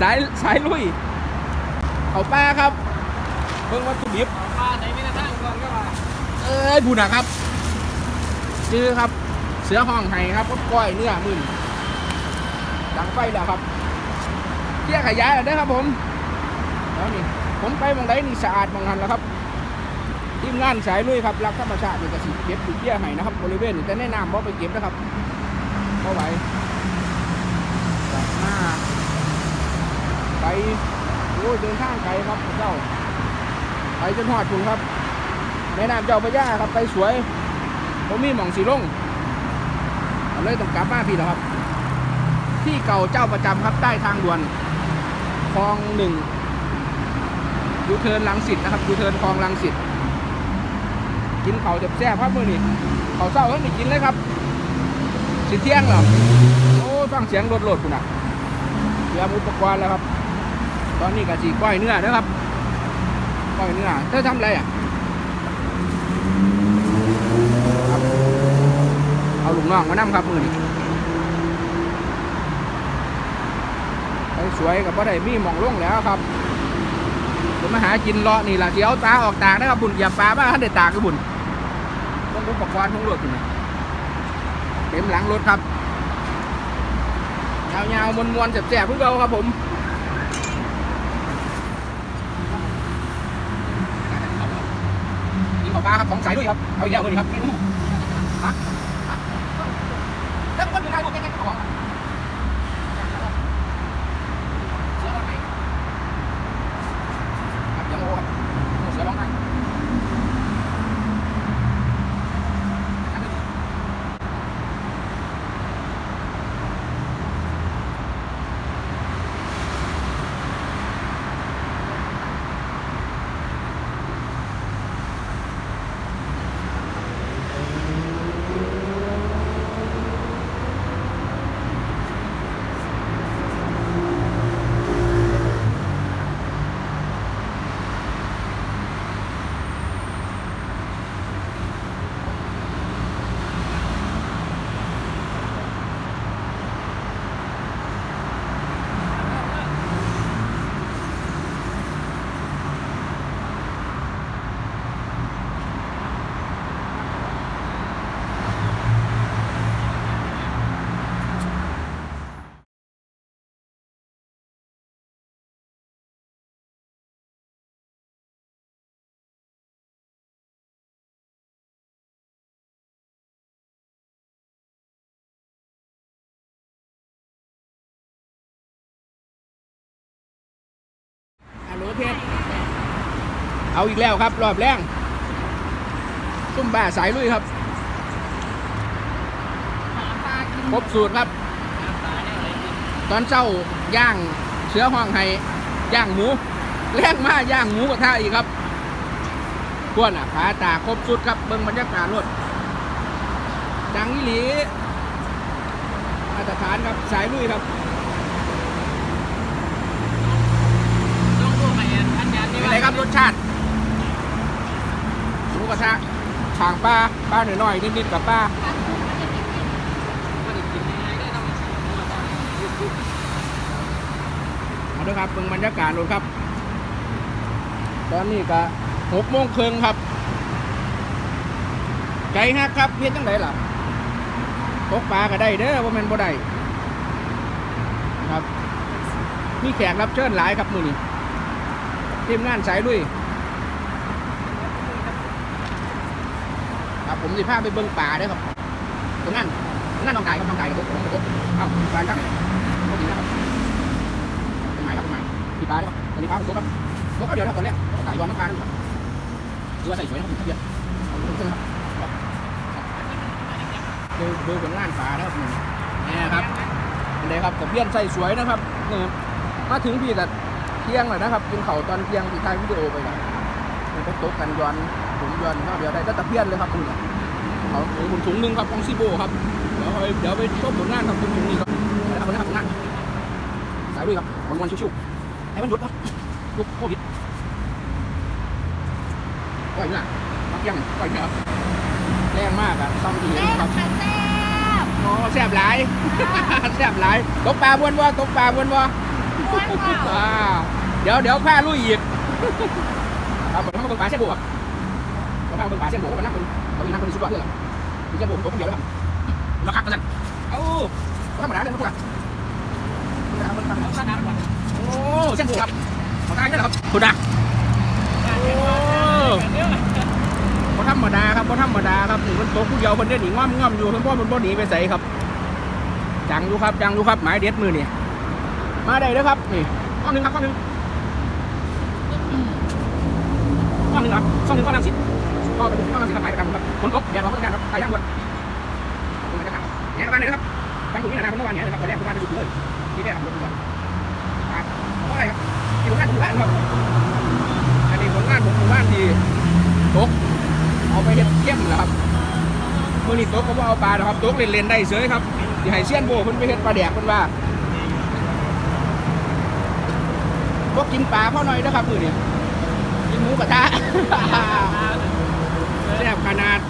สายสายลุยเอาป้าครับเพิ่งวัตถุดิบปลาไหนไม่กระทั่งก่อนก็ว่าเอ้ยบุญนะครับจื้อครับ เสือห้องไห้ครับก็ก้อยเนื้อมึนดังไฟแล้วครับเที่ยขยายแล้วเด้ครับผมแล้วนี่ผมไปมองใดนี่สะอาดมองหันแล้วครับทีมงานสายลุยครับรักธรรมชาตินี่ก็สิเก็บอยู่เที่ยไห้นะครับบริเวณแต่แนะนำว่าไปเก็บนะครับเพราไหวจากหน้าไป โอ้ยเดินทางไกลครับเจ้า ไปจนหอดถุงครับแม่น้ำเจ้าพระยาครับไปสวยผมมีหม่องสีลงเอาเลยต้องกลับมาพี่แล้วครับ ที่เก่าเจ้าประจำครับใต้ทางด่วนคลองหนึ่งยูเทิร์นลังสิตนะครับยูเทิร์นคลองลังสิตกินเขาวแซ่บครับมื่อนี้เขาเศร้าแล้วนี่กินเลยครับสิเที่ยงหรอโอ้ฟังเสียงรถโหลดคุณอะเตรียมอุปกรณ์แล้วครับ อนนี้กะจีก้อยเนื้อนะครับก้อยเนื้อเธอทำอะไรอะเอาลูกน้องมานั่ครับมือนี่ไปสวยกับบ่ได้มีหมองลงแล้วครับผมมาหากินเลาะนี่ล่ะเดี๋ยวตาออกตากนะครับบุญอย่าปลาบ้าท่านเด็ดตากกับบุญต้องอุปกรณ์ทั้งรถอยู่นี่เต็มหลังรถครับยาวๆมวนๆแสบๆพวกเราครับผมนี่ขอ ปลาครับของใสด้วยครับ เอาอีกแล้วเลยครับ แล้วมันมีใครบอกแกแกของเสือร้องไห้ครับยังโง่ครับเสือร้องไห้ฮัลโหล เพชรเอาอีกแล้วครับ รอบแรงซุ่มบ้าสายลุยครับปลากินครบสูตรครับปลาเนี่ยเลยกินตอนเช้าย่างเชื้อห้องไห้ย่างหมูแรงมากย่างหมูกระทะอีกครับพวกน่ะขาตาครบสุดครับเบิ่งบรรยากาศรถดังอีหลีมาตรฐานครับสายลุยครับ ต้องดูไปอันอันยัน เป็ นี่ น ว่า ไงค รสชาติหมูกระทะฉางปลาปลาหน่อยๆนิดๆกับปลามันจะกินยังไงได้ต้องดูมาก่อาด้วยครับเบิ่งบรรยากาศรถครับ ตอนนี้ก็หกโมงครึ่งครับไกลฮักครับเพียจังไดล่ะตกปลาก็ได้เด้อว่ามันบ่ได้ครับ มีแขกรับเชิญหลายครับมือนี้ ทีมงานสายลุยครับผมสิพาไปเบิ่งป่าด้อครับตรงนั้นตรงนั้นน้องไก่ครับน้องไก่ครับผมผมเอ้าปลาครับโอเคนะครับเป็นไงครับเป็นไงที่ปลาด้อครับตอนนี้ปลาผมตกครับตกก็เดี๋ยวนะตอนแรกตกไก่ย้อนน้ำปลานะครับดูว่าใส่สวยนะครับผมเบียนเอาลงเส้นครับดูดูผลงานฝานะครับนี่ครับเป็นไงครับกับเพี้ยนใส่สวยนะครับนี่ครับมาถึงพี่แต่ เที่ยงเลยนะครับ กินเข่าวตอนเที่ยงที่ถ่ายวิดีโอไปนะมันก็ตกกันย้อนถุงย้อนนอกเดียวได้ก็ตะเพี้ยนเลยครับคุณเขาถุงถุงหนึ่งครับของซีโบครับเดี๋ยวเอาเดี๋ยวไปชมผลงานครับถุงนี้ครับเดี๋ยวเอาผลงานผลงานสายด้วยครับวันวันชิวๆให้มันหยุดครับยุกโควิดปล่อยเนื้อมาเที่ยงปล่อยเนื้อแรงมากอะซ่อมดีนะครับโอ้แซ่บหลายแซ่บหลายตกปลาบวนบ่ตกปลาบวนบ่ อ่าเดี๋ยวเดี๋ยวพาลุยอีกครับผมต้องมาเบิ่งปลาเส้นบุกครับผมพามาเบิ่งปลาเส้นบุกกันนะคุณเขามีนักคนสุดยอดเลยล่ะมีเส้นบุกตัวคนเดียวเลยครับราคากันสั่นเอ้าธรรมดาเลยครับพวกเราธรรมดาธรรมดาขนโอ้เส้นบุกครับขอทานได้หรอครับคุณดักบ่ธรรมดาครับบ่ธรรมดาครับหนี่มันโตกผู้เดียวคนเดียวหนีง่อมง่อมอยู่เพิ่นพ่อมันบ่หนีไปใส่ครับจังอยู่ครับจังอยู่ครับหมายเด็ดมือนี่ มาได้เลยครับ นี่ข้อหนึ่งครับข้อหนึ่งข้อหนึ่งครับข้อหนึ่งข้อน้ำสิข้อเป็นข้อน้ำสิครับหมายประจำครับคนกบแดดร้อนก็การครับใครย่างบนตรงไหนครับแหนบ้านเลยครับตั้งอยู่นี่นะคนเมื่อวานเนี่ยนะครับตอนแรกคนบ้านจะหยุดเลยที่ได้ครับรถด่วนครับเพราะอะไรครับที่โรงงานผมบ้านครับอันนี้ผลงานผมหมู่บ้านที่ตกเอาไปเฮ็ดเข้มเหรอครับเมื่อนี้ตกก็บ่เอาปลาหรอครับตกเล่นๆได้เฉยครับที่ให้เซียนโบเพิ่นไปเฮ็ดปลาแดกเพิ่นว่า บ่กินปลาพ่อหน่อยนะครับมื้อนี้กินหมูกระทะแซ่บขนาด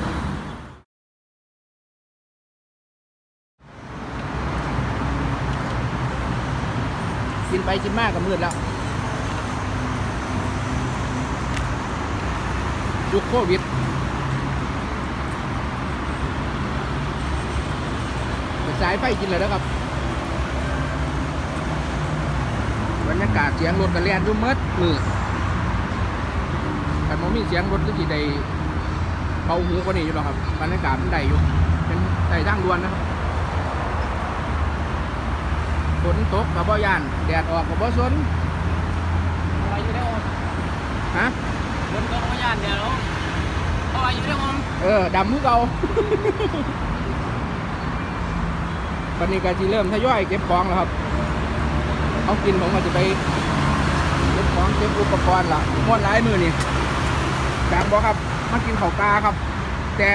กินไปกินมากก็มืดแล้วยุคโควิดสายไฟกินเลยนะครับบ รรยากาศเสียงรถกระเลียนอยู่เมดมือแต่มมีเสียงรถก็จีได้เบาหูกว่านี้อยู่หรอกครับบรรยากาศมันได้อยู่เป็นได้ทางด่วนนะครับฝนตกกับบ่ยาน แดดออกกับบ่สนอะไรอยู่ได้อมฮะบนก็ไม่ยานเดียวอะไรอยู่ได้อมเออดำมือเก่าวันนี้ก็จะเริ่มทยอยเก็บของแล้วครับ เอากินผมก็จจะไปเก็บของเก็บอุปกรณ์ละม้วนหลายมือนี่จากบอกครับมากินข้าวปลาครับ แต่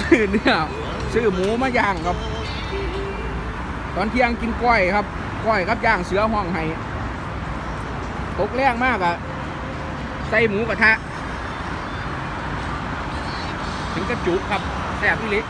ซื้อเนื้อซื้อหมูมาย่างครับ ตอนเที่ยงกินก้อยครับก้อยครับย่างเสือห้องไห้ตกแรงมากอะใส่หมูกระทะ ถึงกระจุกครับแซ่บพี่ลิ